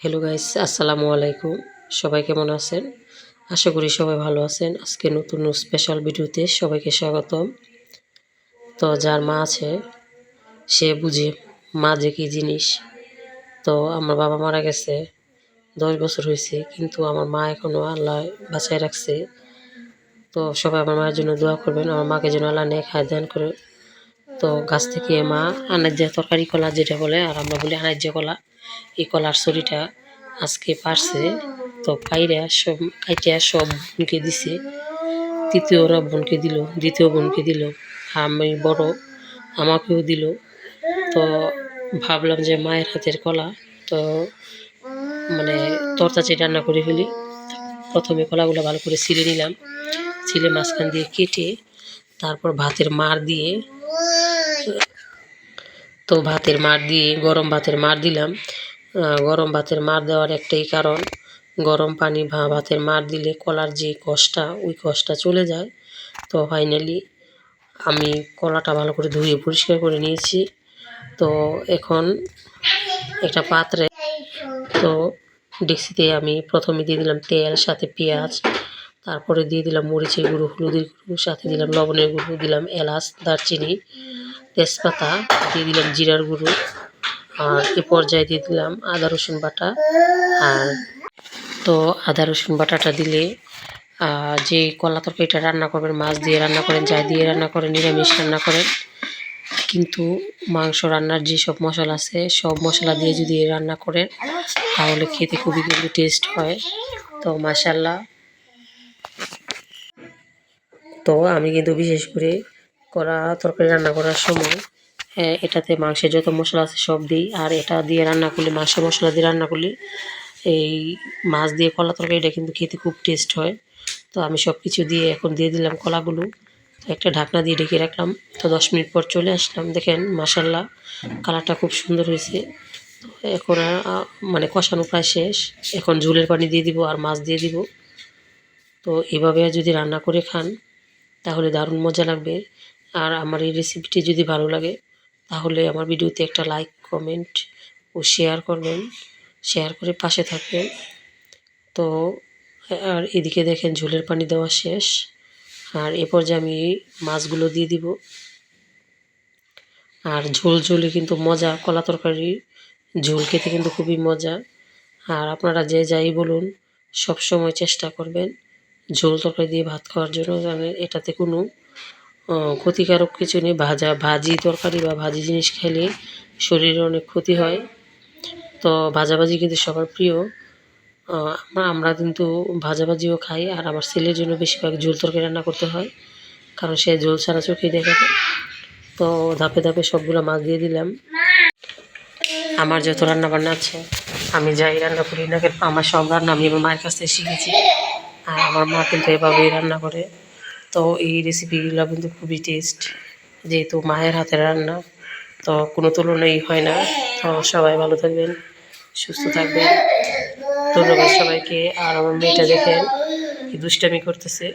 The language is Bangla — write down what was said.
হ্যালো গাইস আসসালামু আলাইকুম সবাই কেমন আছেন? আশা করি সবাই ভালো আছেন। আজকে নতুন স্পেশাল ভিডিওতে সবাইকে স্বাগতম। তো যার মা আছে, সে বুঝে মা যে কী জিনিস। তো আমার বাবা মারা গেছে, দশ বছর হয়েছে, কিন্তু আমার মা এখনও আল্লাহ বাঁচায় রাখছে। তো সবাই আমার মায়ের জন্য দোয়া করবেন। আমার মাকে যেন আল্লাহ নেক হায় দান করে তো গাছ থেকে মা আনাজ্জা তরকারি কলা যেটা বলে, আর আমরা বলি আনাজ্জা কলা। এই কলার ছড়িটা আজকে পারছে, তো পাইরা সব, কাইটা সব বোনকে দিছে। তৃতীয়রা বোনকে দিল, দ্বিতীয় বোনকে দিল। আমি বড়, আমাকেও দিল। তো ভাবলাম যে মায়ের হাতের কলা, তো মানে তরতাচি রান্না করে ফেলি। প্রথমে কলাগুলো ভালো করে ছিলে নিলাম। ছিলে মাঝখান দিয়ে কেটে তারপর ভাতের মার দিয়ে, তো ভাতের মার দিয়ে, গরম ভাতের মার দিলাম। গরম ভাতের মার দেওয়ার একটাই কারণ, গরম পানি ভা, ভাতের মার দিলে কলার যে কষটা, ওই কষটা চলে যায়। তো ফাইনালি আমি কলাটা ভালো করে ধুয়ে পরিষ্কার করে নিয়েছি। তো এখন একটা পাত্রে, তো ডেক্সিতে আমি প্রথমে দিয়ে দিলাম তেল, সাথে পেঁয়াজ তারপরে দিয়ে দিলাম মরিচের গুঁড়ো, হলুদের গুঁড়ো, সাথে দিলাম লবণের গুঁড়ো, দিলাম এলাচ, দারচিনি, তেজপাতা, দিয়ে দিলাম জিরার গুঁড়ো, আর এ পর্যায়ে দিয়ে দিলাম আদা, রসুন বাটা, আর তো আদা, রসুন বাটাটা দিলে যে কলা তরকারিটা রান্না করবেন, মাছ দিয়ে রান্না করেন যা দিয়ে রান্না করেন, নিরামিষ রান্না করেন, কিন্তু মাংস রান্নার যেসব মশলা আছে, সব মশলা দিয়ে যদি রান্না করেন, তাহলে খেতে খুবই কিন্তু টেস্ট হয়। তো মাসাল্লাহ তো আমি কিন্তু বিশেষ করে করা তরকারি রান্না করার সময় হ্যাঁ, এটাতে মাংসের যত মশলা আছে সব দিই। আর এটা দিয়ে রান্না করলে মাংস মশলা দিয়ে রান্না করলে এই মাছ দিয়ে কলা তরকারি এটা কিন্তু খেতে খুব টেস্ট হয়। তো আমি সব কিছু দিয়ে এখন দিয়ে দিলাম কলাগুলো। তো একটা ঢাকনা দিয়ে ঢেকে রাখলাম। তো দশ মিনিট পর চলে আসলাম। দেখেন মাসাল্লাহ কালারটা খুব সুন্দর হয়েছে। তো এখন মানে কষানো প্রায় শেষ। এখন ঝোলের পানি দিয়ে দিব আর মাছ দিয়ে দিব। তো এভাবে যদি রান্না করে খান তাহলে দারুণ মজা লাগবে। আর আমার এই রেসিপিটি যদি ভালো লাগে, তাহলে আমার ভিডিওতে একটা লাইক কমেন্ট ও শেয়ার করবেন। শেয়ার করে পাশে থাকবেন। তো, আর এদিকে দেখেন ঝোলের পানি দেওয়া শেষ। আর এরপর যে আমি মাছগুলো দিয়ে দিব। আর ঝোল ঝোলে কিন্তু মজা, কলা তরকারি, ঝোল খেতে কিন্তু খুবই মজা। আর আপনারা যে যাই বলুন সব সময় চেষ্টা করবেন ঝোল তরকারি দিয়ে ভাত খাওয়ার জন্য এটাতে কোনো ক্ষতিকারক কিছু নেই। ভাজা, ভাজি তরকারি বা ভাজি জিনিস খেলে শরীরে অনেক ক্ষতি হয়। তো ভাজাভাজি কিন্তু সবার প্রিয়। আমরা কিন্তু ভাজাভাজিও খাই আর আমার ছেলের জন্য বেশিরভাগ ঝোল তরকারি রান্না করতে হয়, কারণ সে ঝোল ছাড়া চোখেই দেখে তো ধাপে ধাপে সবগুলো মাছ দিয়ে দিলাম। আমার যত রান্না বান্না আছে, আমি যাই রান্না করি, না কেন আমার সব রান্না আমি আমার মায়ের কাছ থেকে শিখেছি। আর আমার মা কিন্তু এভাবেই রান্না করে। তো এই রেসিপিগুলো কিন্তু খুবই টেস্ট যেহেতু মায়ের হাতে রান্না, তো কোনো তুলনাই হয় না। তো সবাই ভালো থাকবেন, সুস্থ থাকবেন। ধন্যবাদ সবাইকে। আর আমার মেয়েটা দেখেন দুষ্টামি করতেছে।